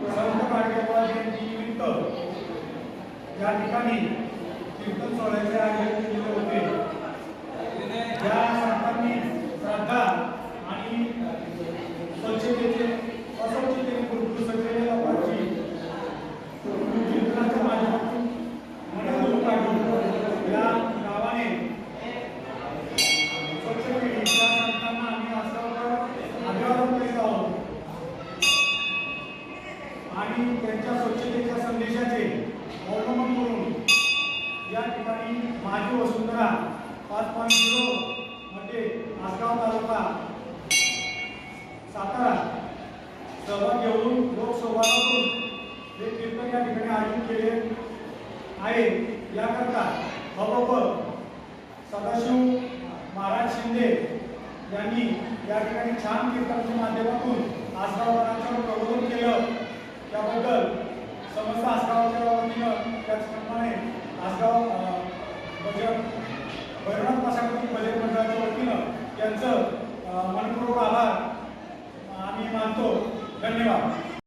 संत गाडगेबाबा जयंतीनिमित्त या ठिकाणी कीर्तन सोहळ्याचे आयोजन केले होते या संतांनी श्रद्धा आणि आणि त्यांच्या स्वच्छतेच्या संदेशाचे अवलंबन करून या ठिकाणी माझी वसुंधरा पाच पॉईंट झिरो मध्ये आसगाव तालुका सातारा सहभाग घेऊन लोकसहभागातून हे कीर्तन या ठिकाणी आयोजित केले आहे. याकरता हबप सदाशिव महाराज शिंदे यांनी या ठिकाणी छान कीर्तनाच्या माध्यमातून आसगावकरांचं धन्यवाद.